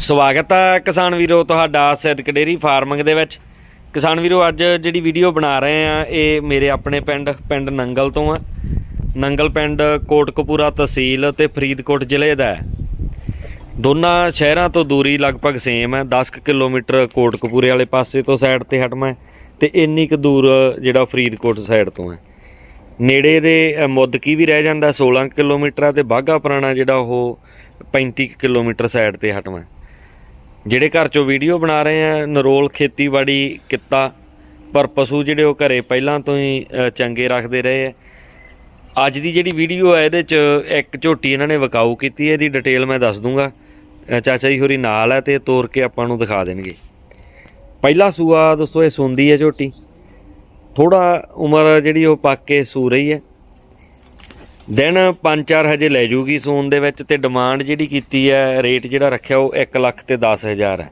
ਸਵਾਗਤ ਹੈ ਕਿਸਾਨ ਵੀਰੋ ਤੁਹਾਡਾ ਸਿੱਧਕ ਡੇਰੀ ਫਾਰਮਿੰਗ ਦੇ ਵਿੱਚ। ਕਿਸਾਨ ਵੀਰੋ ਅੱਜ ਜਿਹੜੀ ਵੀਡੀਓ ਬਣਾ ਰਹੇ ਆ ਇਹ ਮੇਰੇ ਆਪਣੇ ਪਿੰਡ ਪਿੰਡ ਨੰਗਲ ਤੋਂ ਆ। ਨੰਗਲ ਪਿੰਡ ਕੋਟਕਪੂਰਾ ਤਹਿਸੀਲ ਤੇ ਫਰੀਦਕੋਟ ਜ਼ਿਲ੍ਹੇ ਦਾ ਹੈ। ਦੋਨਾਂ ਸ਼ਹਿਰਾਂ ਤੋਂ ਦੂਰੀ ਲਗਭਗ ਸੇਮ ਹੈ। 10 ਕੁ ਕਿਲੋਮੀਟਰ ਕੋਟਕਪੂਰੇ ਵਾਲੇ ਪਾਸੇ ਤੋਂ ਸਾਈਡ ਤੇ ਹਟਵਾਂ ਹੈ ਤੇ ਇੰਨੀ ਕੁ ਦੂਰ ਜਿਹੜਾ ਫਰੀਦਕੋਟ ਸਾਈਡ ਤੋਂ ਹੈ। ਨੇੜੇ ਦੇ ਅ, ਮੁੱਦਕੀ ਵੀ ਰਹਿ ਜਾਂਦਾ 16 ਕਿਲੋਮੀਟਰ ਆ ਤੇ ਬਾਘਾ ਪੁਰਾਣਾ ਜਿਹੜਾ ਉਹ 35 ਕੁ ਕਿਲੋਮੀਟਰ ਸਾਈਡ ਤੇ ਹਟਵਾਂ ਜਿਹੜੇ ਘਰ ਚੋਂ ਵੀਡੀਓ ਬਣਾ ਰਹੇ ਆ, ਨਰੋਲ, ਖੇਤੀਬਾੜੀ, ਕਿੱਤਾ, ਪਰ ਪਸ਼ੂ ਜਿਹੜੇ ਉਹ ਘਰੇ ਪਹਿਲਾਂ ਤੋਂ ਹੀ ਚੰਗੇ ਰੱਖਦੇ ਰਹੇ ਆ। ਅੱਜ ਦੀ ਜਿਹੜੀ ਵੀਡੀਓ ਹੈ ਇਹਦੇ ਚ ਇੱਕ ਝੋਟੀ ਇਹਨਾਂ ਨੇ ਵਿਕਾਊ ਕੀਤੀ ਹੈ ਇਹਦੀ ਡਿਟੇਲ ਮੈਂ ਦੱਸ ਦੂੰਗਾ। ਚਾਚਾ ਜੀ ਹੋਰੀ ਨਾਲ ਹੈ ਤੇ ਤੋਰ ਕੇ ਆਪਾਂ ਨੂੰ ਦਿਖਾ ਦੇਣਗੇ। ਪਹਿਲਾ ਸੂਆ ਦੋਸਤੋ, ਇਹ ਸੁੰਦੀ ਹੈ ਝੋਟੀ। ਥੋੜਾ ਉਮਰ ਜਿਹੜੀ ਉਹ ਪੱਕ ਕੇ ਸੂ ਰਹੀ ਹੈ ਦਿਨ 5-4 ਹਜੇ ਲੈ ਜੂਗੀ ਸੂਨ ਦੇ ਵਿੱਚ ਤੇ ਡਿਮਾਂਡ ਜਿਹੜੀ ਕੀਤੀ ਹੈ ਰੇਟ ਜਿਹੜਾ ਰੱਖਿਆ ਉਹ 1 ਲੱਖ ਤੇ 10000 ਹੈ।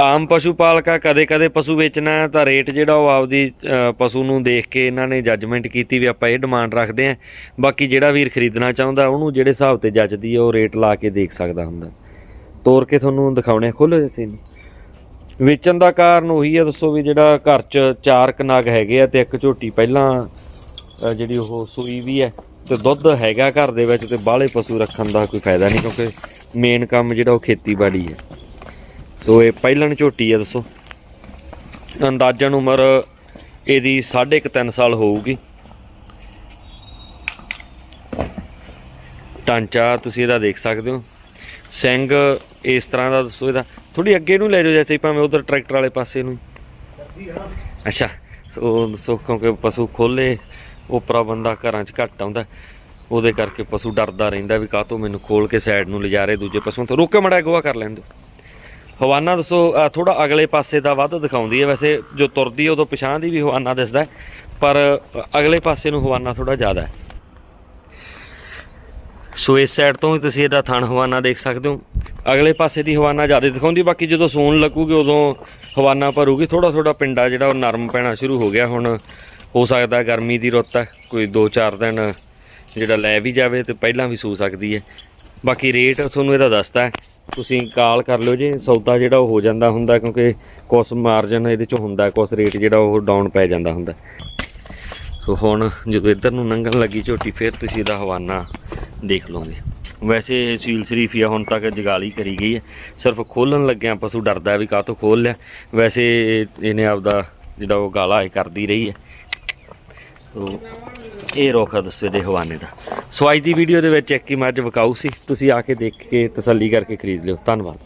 ਆਮ ਪਸ਼ੂ ਪਾਲਕਾ ਕਦੇ-ਕਦੇ ਪਸ਼ੂ ਵੇਚਣਾ ਤਾਂ ਰੇਟ ਜਿਹੜਾ ਉਹ ਆਪਦੀ ਪਸ਼ੂ ਨੂੰ ਦੇਖ ਕੇ ਇਹਨਾਂ ਨੇ ਜੱਜਮੈਂਟ ਕੀਤੀ ਵੀ ਆਪਾਂ ਇਹ ਡਿਮਾਂਡ ਰੱਖਦੇ ਆਂ ਬਾਕੀ ਜਿਹੜਾ ਵੀਰ ਖਰੀਦਣਾ ਚਾਹੁੰਦਾ, ਉਹਨੂੰ ਜਿਹੜੇ ਹਿਸਾਬ ਤੇ ਜੱਜਦੀ ਹੈ, ਉਹ ਰੇਟ ਲਾ ਕੇ ਦੇਖ ਸਕਦਾ ਹੁੰਦਾ। ਤੋਰ ਕੇ ਤੁਹਾਨੂੰ ਦਿਖਾਉਣੇ ਖੋਲੋ ਜਿੱਥੇ ਨੂੰ ਵੇਚਣ ਦਾ ਕਾਰਨ ਉਹੀ ਹੈ, ਦੱਸੋ ਵੀ ਜਿਹੜਾ ਘਰ 'ਚ ਚਾਰ ਕਨਾਗ ਹੈਗੇ ਆ ਤੇ ਇੱਕ ਝੋਟੀ ਪਹਿਲਾਂ ਜਿਹੜੀ ਉਹ ਸੂਈ ਵੀ ਹੈ ਤੇ ਦੁੱਧ ਹੈਗਾ ਘਰ ਦੇ ਵਿੱਚ ਤੇ ਬਾਹਲੇ ਪਸ਼ੂ ਰੱਖਣ ਦਾ ਕੋਈ ਫਾਇਦਾ ਨਹੀਂ ਕਿਉਂਕਿ ਮੇਨ ਕੰਮ ਜਿਹੜਾ ਉਹ ਖੇਤੀਬਾੜੀ ਹੈ। ਸੋ ਇਹ ਪਹਿਲਣ ਝੋਟੀ ਹੈ ਦੱਸੋ। ਅੰਦਾਜ਼ਨ ਉਮਰ ਇਹਦੀ 3.5 ਸਾਲ ਹੋਊਗੀ। ਟਾਂਚਾ ਤੁਸੀਂ ਇਹਦਾ ਦੇਖ ਸਕਦੇ ਹੋ। ਸਿੰਘ ਇਸ ਤਰ੍ਹਾਂ ਦਾ ਦੱਸੋ ਇਹਦਾ। ਥੋੜੀ ਅੱਗੇ ਨੂੰ ਲੈ ਜਾਓ ਜੈਸੇ ਭਾਵੇਂ ਉਧਰ ਟਰੈਕਟਰ ਵਾਲੇ ਪਾਸੇ ਨੂੰ। ਅੱਛਾ, ਸੋ ਦੱਸੋ ਕਿਉਂਕਿ ਪਸ਼ੂ ਖੋਲੇ ਉਪਰਾ ਬੰਦਾ ਘਰਾਂ 'ਚ ਘੱਟ ਆਉਂਦਾ ਉਹਦੇ ਕਰਕੇ ਪਸ਼ੂ ਡਰਦਾ ਰਹਿੰਦਾ ਵੀ ਕਾਹ ਤੋਂ ਮੈਨੂੰ ਖੋਲ ਕੇ ਸਾਈਡ ਨੂੰ ਲਿਜਾ ਰਹੇ ਦੂਜੇ ਪਸ਼ੂ ਤੋਂ। ਰੁਕ ਕੇ ਮੜਾ ਗੋਆ ਕਰ ਲੈਣ ਦਿਓ। ਹਵਾਨਾ ਦੱਸੋ ਥੋੜਾ ਅਗਲੇ ਪਾਸੇ ਦਾ ਵੱਧ ਦਿਖਾਉਂਦੀ ਹੈ। ਵੈਸੇ ਜੋ ਤੁਰਦੀ ਹੈ ਉਦੋਂ ਪਿਛਾਂ ਦੀ ਵੀ ਹਵਾਨਾ ਦਿਸਦਾ ਪਰ ਅਗਲੇ ਪਾਸੇ ਨੂੰ ਹਵਾਨਾ ਥੋੜਾ ਜ਼ਿਆਦਾ ਹੈ। ਸੋ ਇਸ ਸਾਈਡ ਤੋਂ ਵੀ ਤੁਸੀਂ ਇਹਦਾ ਥਣ ਹਵਾਨਾ ਦੇਖ ਸਕਦੇ ਹੋ। ਅਗਲੇ ਪਾਸੇ ਦੀ ਹਵਾਨਾ ਜ਼ਿਆਦਾ ਦਿਖਾਉਂਦੀ ਬਾਕੀ ਜਦੋਂ ਸੌਣ ਲੱਗੂਗੀ, ਉਦੋਂ ਹਵਾਨਾ ਭਰੂਗੀ। ਥੋੜਾ ਥੋੜਾ ਪਿੰਡਾ ਜਿਹੜਾ ਉਹ ਨਰਮ ਪੈਣਾ ਸ਼ੁਰੂ ਹੋ ਗਿਆ ਹੁਣ। ਹੋ ਸਕਦਾ ਗਰਮੀ ਦੀ ਰੁੱਤ ਹੈ ਕੋਈ 2-4 ਦਿਨ ਜਿਹੜਾ ਲੈ ਵੀ ਜਾਵੇ ਤੇ ਪਹਿਲਾਂ ਵੀ ਸੂ ਸਕਦੀ ਹੈ। ਬਾਕੀ ਰੇਟ ਤੁਹਾਨੂੰ ਇਹਦਾ ਦੱਸਦਾ ਤੁਸੀਂ ਕਾਲ ਕਰ ਲਿਓ ਜੇ, ਸੌਦਾ ਜਿਹੜਾ ਉਹ ਹੋ ਜਾਂਦਾ ਹੁੰਦਾ, ਕਿਉਂਕਿ ਕੁਛ ਮਾਰਜਨ ਇਹਦੇ ਚ ਹੁੰਦਾ, ਕੁਛ ਰੇਟ ਜਿਹੜਾ ਉਹ ਡਾਊਨ ਪੈ ਜਾਂਦਾ ਹੁੰਦਾ। ਸੋ ਹੁਣ ਜਦੋਂ ਇੱਧਰ ਨੂੰ ਲੰਘਣ ਲੱਗੀ ਝੋਟੀ, ਫਿਰ ਤੁਸੀਂ ਇਹਦਾ ਹਵਾਨਾ ਦੇਖ ਲਓਗੇ। ਵੈਸੇ ਸੀਲ ਸ਼ਰੀਫ ਆ, ਹੁਣ ਤੱਕ ਜਗਾਲੀ ਕਰੀ ਗਈ ਹੈ। ਸਿਰਫ ਖੋਲਣ ਲੱਗਿਆ ਪਸ਼ੂ ਡਰਦਾ ਵੀ ਕਾਹ ਤੋਂ ਖੋਲ ਲਿਆ। ਵੈਸੇ ਇਹਨੇ ਆਪਦਾ ਜਿਹੜਾ ਉਹ ਗਾਲਾ ਇਹ ਕਰਦੀ ਰਹੀ ਹੈ। ਸੋ ਇਹ ਰੋਖਾ ਦੱਸੋ ਇਹਦੇ ਹਵਾਨੇ ਦਾ। ਸੋ ਅੱਜ ਦੀ ਵੀਡੀਓ ਦੇ ਵਿੱਚ ਇੱਕ ਹੀ ਮੱਝ ਵਿਕਾਊ ਸੀ। ਤੁਸੀਂ ਆ ਕੇ ਦੇਖ ਕੇ ਤਸੱਲੀ ਕਰਕੇ ਖਰੀਦ ਲਿਓ। ਧੰਨਵਾਦ।